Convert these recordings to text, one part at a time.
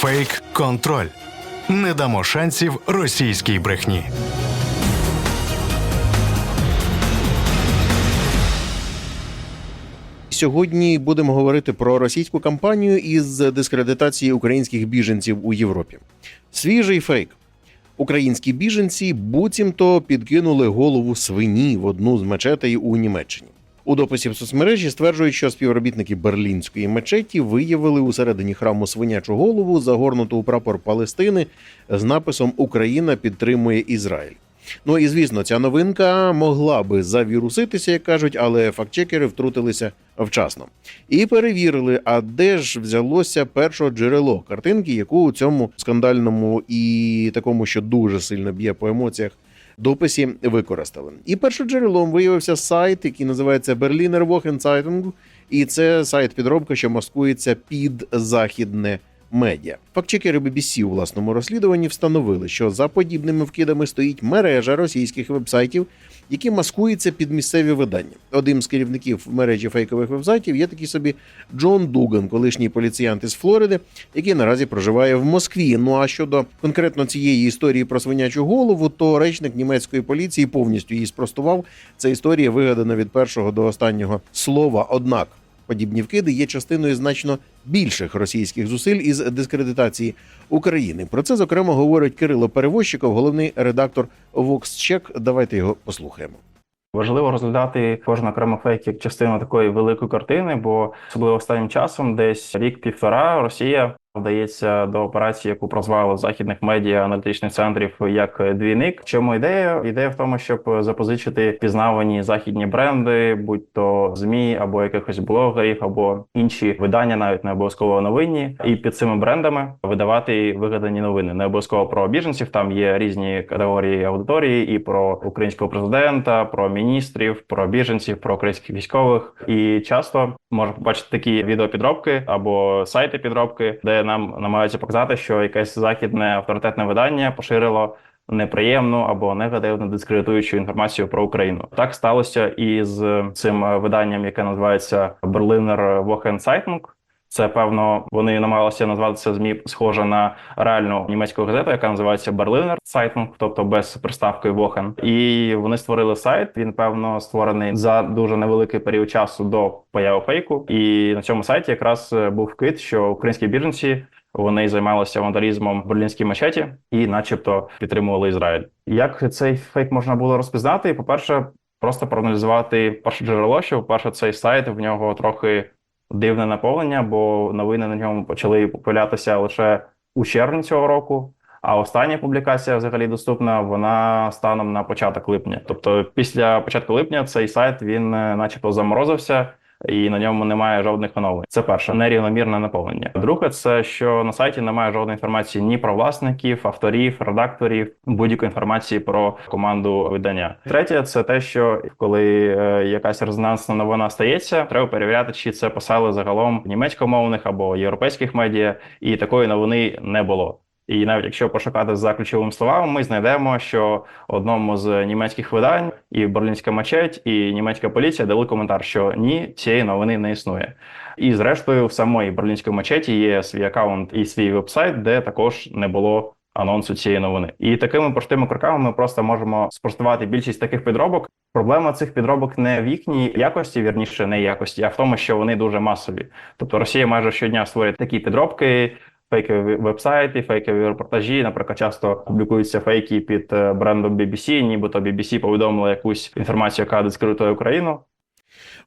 Фейк контроль. Не дамо шансів російській брехні. Сьогодні будемо говорити про російську кампанію із дискредитації українських біженців у Європі. Свіжий фейк. Українські біженці буцімто підкинули голову свині в одну з мечетей у Німеччині. У дописі в соцмережі стверджують, що співробітники берлінської мечеті виявили у середині храму свинячу голову, загорнуту у прапор Палестини з написом Україна підтримує Ізраїль. Ну і звісно, ця новинка могла би завіруситися, як кажуть, але фактчекери втрутилися вчасно і перевірили, а де ж взялося перше джерело картинки, яку у цьому скандальному і такому, що дуже сильно б'є по емоціях. Дописі використали. І першим джерелом виявився сайт, який називається Berliner Wochenzeitung, і це сайт підробка, що маскується під західне медіа. Фактчекери BBC у власному розслідуванні встановили, що за подібними вкидами стоїть мережа російських вебсайтів, які маскуються під місцеві видання. Одним з керівників мережі фейкових вебсайтів є такий собі Джон Дуган, колишній поліціянт із Флориди, який наразі проживає в Москві. Ну а щодо конкретно цієї історії про свинячу голову, то речник німецької поліції повністю її спростував. Ця історія вигадана від першого до останнього слова. Однак подібні вкиди є частиною значно більших російських зусиль із дискредитації України. Про це зокрема говорить Кирило Перевозчиков, головний редактор VoxCheck. Давайте його послухаємо. Важливо розглядати кожен окремо фейк як частину такої великої картини, бо особливо останнім часом, десь рік-півтора, Росія вдається до операції, яку прозвали в західних медіа аналітичних центрів як двійник. Чому ідея? Ідея в тому, щоб запозичити пізнавані західні бренди, будь то змі або якихось блогерів, або інші видання, навіть не обов'язково новинні, і під цими брендами видавати вигадані новини. Не обов'язково про біженців. Там є різні категорії аудиторії, і про українського президента, про міністрів, про біженців, про українських військових. І часто можна побачити такі відеопідробки або сайти підробки, де нам намагаються показати, що якесь західне авторитетне видання поширило неприємну або негативно дискредитуючу інформацію про Україну. Так сталося і з цим виданням, яке називається Berliner Wochenzeitung. Це певно, вони намагалися назвати це змі схоже на реальну німецьку газету, яка називається Berliner Zeitung, тобто без приставки Wochen. І вони створили сайт. Він певно створений за дуже невеликий період часу до появи фейку. І на цьому сайті якраз був вкид, що українські біженці вони займалися вандалізмом в берлінській мечеті і, начебто, підтримували Ізраїль. Як цей фейк можна було розпізнати? По перше, просто проаналізувати перше джерело, що перше цей сайт в нього трохи дивне наповнення, бо новини на ньому почали появлятися лише у червні цього року. А остання публікація, взагалі, доступна вона станом на початок липня. Тобто, після початку липня цей сайт він, е, начебто, заморозився. І на ньому немає жодних оновлень. Це перше нерівномірне наповнення. Друге, це що на сайті немає жодної інформації ні про власників, авторів, редакторів, будь-якої інформації про команду видання. Третє, це те, що коли е, якась резонансна новина стається, треба перевіряти, чи це писали загалом німецькомовних або європейських медіа, і такої новини не було. І навіть якщо пошукати за ключовими словами, ми знайдемо, що одному з німецьких видань і Берлінська мечеть, і німецька поліція дали коментар, що ні, цієї новини не існує. І зрештою, в самої Берлінської мечеті є свій аккаунт і свій вебсайт, де також не було анонсу цієї новини. І такими простими кроками ми просто можемо спростувати більшість таких підробок. Проблема цих підробок не в їхній якості, вірніше не якості, а в тому, що вони дуже масові. Тобто Росія майже щодня створює такі підробки. Фейкові вебсайти, фейкові репортажі. Наприклад, часто публікуються фейки під е, брендом BBC, нібито BBC повідомила якусь інформацію, яка дискредитує Україну.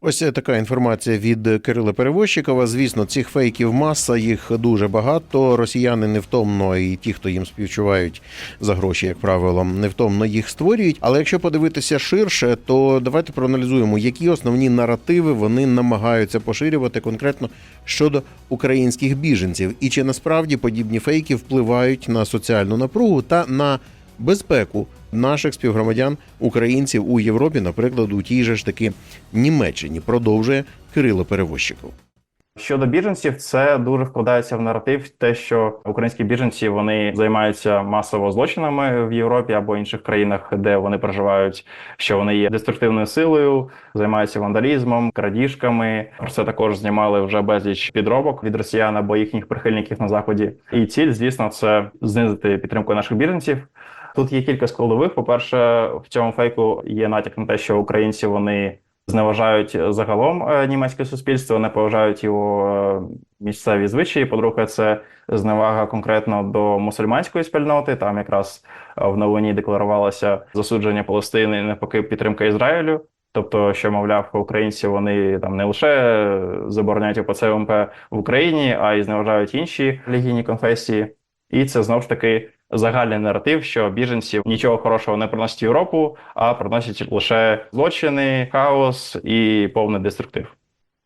Ось така інформація від Кирила Перевозчикова. Звісно, цих фейків маса, їх дуже багато. Росіяни невтомно, і ті, хто їм співчувають за гроші, як правило, невтомно їх створюють. Але якщо подивитися ширше, то давайте проаналізуємо, які основні наративи вони намагаються поширювати конкретно щодо українських біженців, і чи насправді подібні фейки впливають на соціальну напругу та на безпеку наших співгромадян українців у Європі, наприклад, у тій же ж таки Німеччині, продовжує Кирило Перевозчиков. Щодо біженців, це дуже вкладається в наратив, те, що українські біженці вони займаються масово злочинами в Європі або інших країнах, де вони проживають, що вони є деструктивною силою, займаються вандалізмом, крадіжками. Про це також знімали вже безліч підробок від росіян або їхніх прихильників на заході. І ціль, звісно, це знизити підтримку наших біженців. Тут є кілька складових. По-перше, в цьому фейку є натяк на те, що українці вони зневажають загалом е, німецьке суспільство, не поважають його е, місцеві звичаї. По-друге, це зневага конкретно до мусульманської спільноти. Там якраз е, в новині декларувалося засудження Палестини, навпаки, підтримка Ізраїлю. Тобто, що мовляв, українці вони там не лише забороняють ОПЦ УМП в Україні, а й зневажають інші релігійні конфесії. І це знову ж таки загальний наратив, що біженці нічого хорошого не приносять Європу, а приносять лише злочини, хаос і повний деструктив.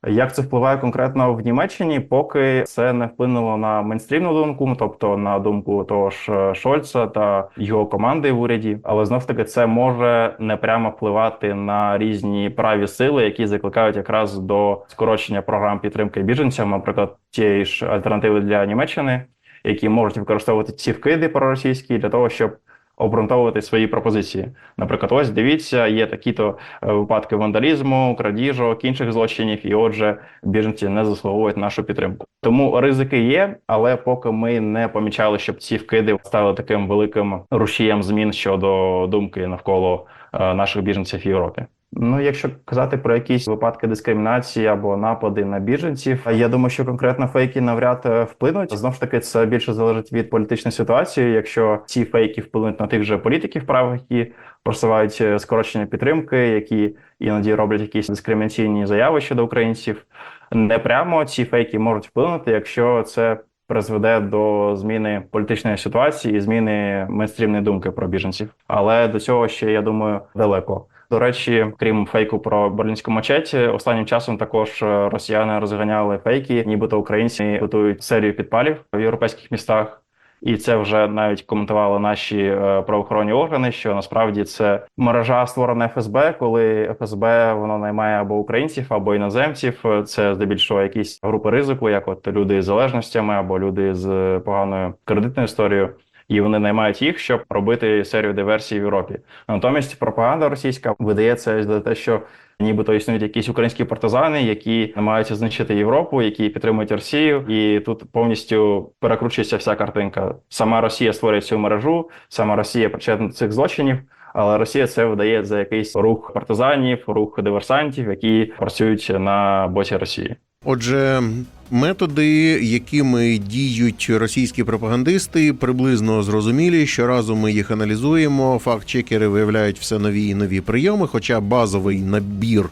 Як це впливає конкретно в Німеччині, поки це не вплинуло на мейнстрімну думку, тобто на думку того ж е, Шольца та його команди в уряді, але знов таки це може непрямо впливати на різні праві сили, які закликають якраз до скорочення програм підтримки біженцям, наприклад, тієї ж альтернативи для Німеччини, які можуть використовувати ці вкиди проросійські для того, щоб обґрунтовувати свої пропозиції. Наприклад, ось дивіться, є такі-то е, випадки вандалізму, крадіжок, інших злочинів, і отже, біженці не заслуговують нашу підтримку. Тому ризики є, але поки ми не помічали, щоб ці вкиди стали таким великим рушієм змін щодо думки навколо е, наших біженців в Європі. Ну, якщо казати про якісь випадки дискримінації або напади на біженців, я думаю, що конкретно фейки навряд е, вплинуть. Знову ж таки, це більше залежить від політичної ситуації. Якщо ці фейки вплинуть на тих же політиків правих, які просувають е, скорочення підтримки, які іноді роблять якісь дискримінаційні заяви щодо українців, не прямо ці фейки можуть вплинути, якщо це призведе до зміни політичної ситуації і зміни мейнстрімної думки про біженців. Але до цього ще я думаю далеко. До речі, крім фейку про берлінську мечеть, останнім часом також е, росіяни розганяли фейки, нібито українці готують серію підпалів в європейських містах. І це вже навіть коментували наші е, правоохоронні органи, що насправді це мережа створена ФСБ, коли ФСБ воно наймає або українців, або іноземців. Це здебільшого якісь групи ризику, як от люди з залежностями або люди з поганою кредитною історією. І вони наймають їх, щоб робити серію диверсій в Європі. Натомість пропаганда російська видається за те, що нібито існують якісь українські партизани, які намагаються знищити Європу, які підтримують Росію, і тут повністю перекручується вся картинка. Сама Росія створює цю мережу, сама Росія причетна до цих злочинів. Але Росія це видає за якийсь рух партизанів, рух диверсантів, які працюють на боці Росії. Отже, методи, якими діють російські пропагандисти, приблизно зрозумілі. Щоразу ми їх аналізуємо. Факт-чекери виявляють все нові і нові прийоми, хоча базовий набір.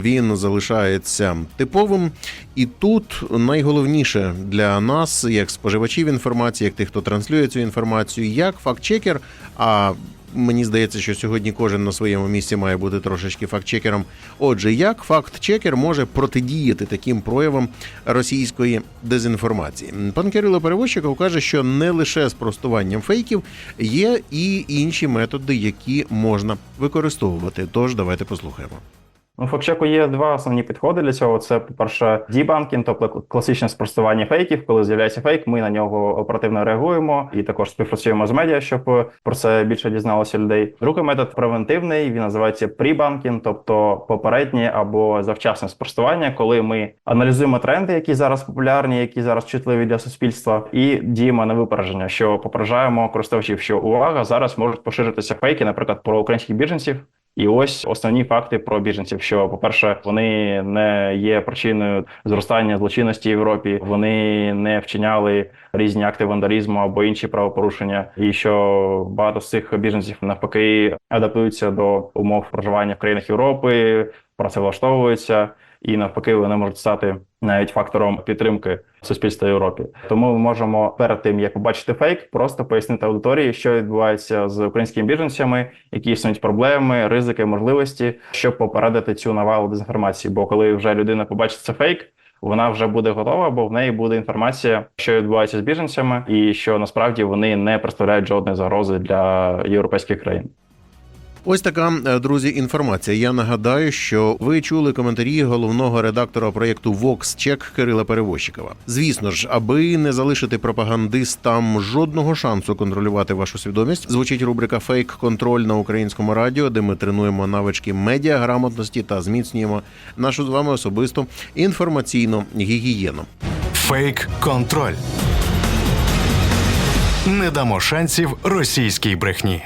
Він залишається типовим, і тут найголовніше для нас, як споживачів інформації, як тих, хто транслює цю інформацію, як факт-чекер. А мені здається, що сьогодні кожен на своєму місці має бути трошечки факт-чекером. Отже, як факт-чекер може протидіяти таким проявам російської дезінформації? Пан Кирило Перевозчиков каже, що не лише з простуванням фейків є і інші методи, які можна використовувати. Тож давайте послухаємо. Ну, фактчеку є два основні підходи для цього. Це, по-перше, дебанкінг, тобто класичне спростування фейків. Коли з'являється фейк, ми на нього оперативно реагуємо і також співпрацюємо з медіа, щоб про це більше дізналося людей. Другий метод превентивний. Він називається прібанкінг, тобто попереднє або завчасне спростування, коли ми аналізуємо тренди, які зараз популярні, які зараз чутливі для суспільства, і діємо на випередження, що попереджаємо користувачів, що увага зараз можуть поширитися фейки, наприклад, про українських біженців. І ось основні факти про біженців. Що, по-перше, вони не є причиною зростання злочинності в Європі, вони не вчиняли різні акти вандалізму або інші правопорушення, і що багато з цих біженців навпаки адаптуються до умов проживання в країнах Європи, працевлаштовуються. І навпаки, вони можуть стати навіть фактором підтримки суспільства Європі. Тому ми можемо перед тим як побачити фейк, просто пояснити аудиторії, що відбувається з українськими біженцями, які існують проблеми, ризики, можливості, щоб попередити цю навалу дезінформації. Бо коли вже людина побачить це фейк. Вона вже буде готова, бо в неї буде інформація, що відбувається з біженцями, і що насправді вони не представляють жодної загрози для європейських країн. Ось така, е, друзі, інформація. Я нагадаю, що ви чули коментарі головного редактора проєкту VoxCheck Кирила Перевозчикова. Звісно ж, аби не залишити пропагандистам жодного шансу контролювати вашу свідомість, звучить рубрика Фейк контроль на українському радіо, де ми тренуємо навички медіаграмотності та зміцнюємо нашу з вами особисту інформаційну гігієну. Фейк контроль. Не дамо шансів російській брехні.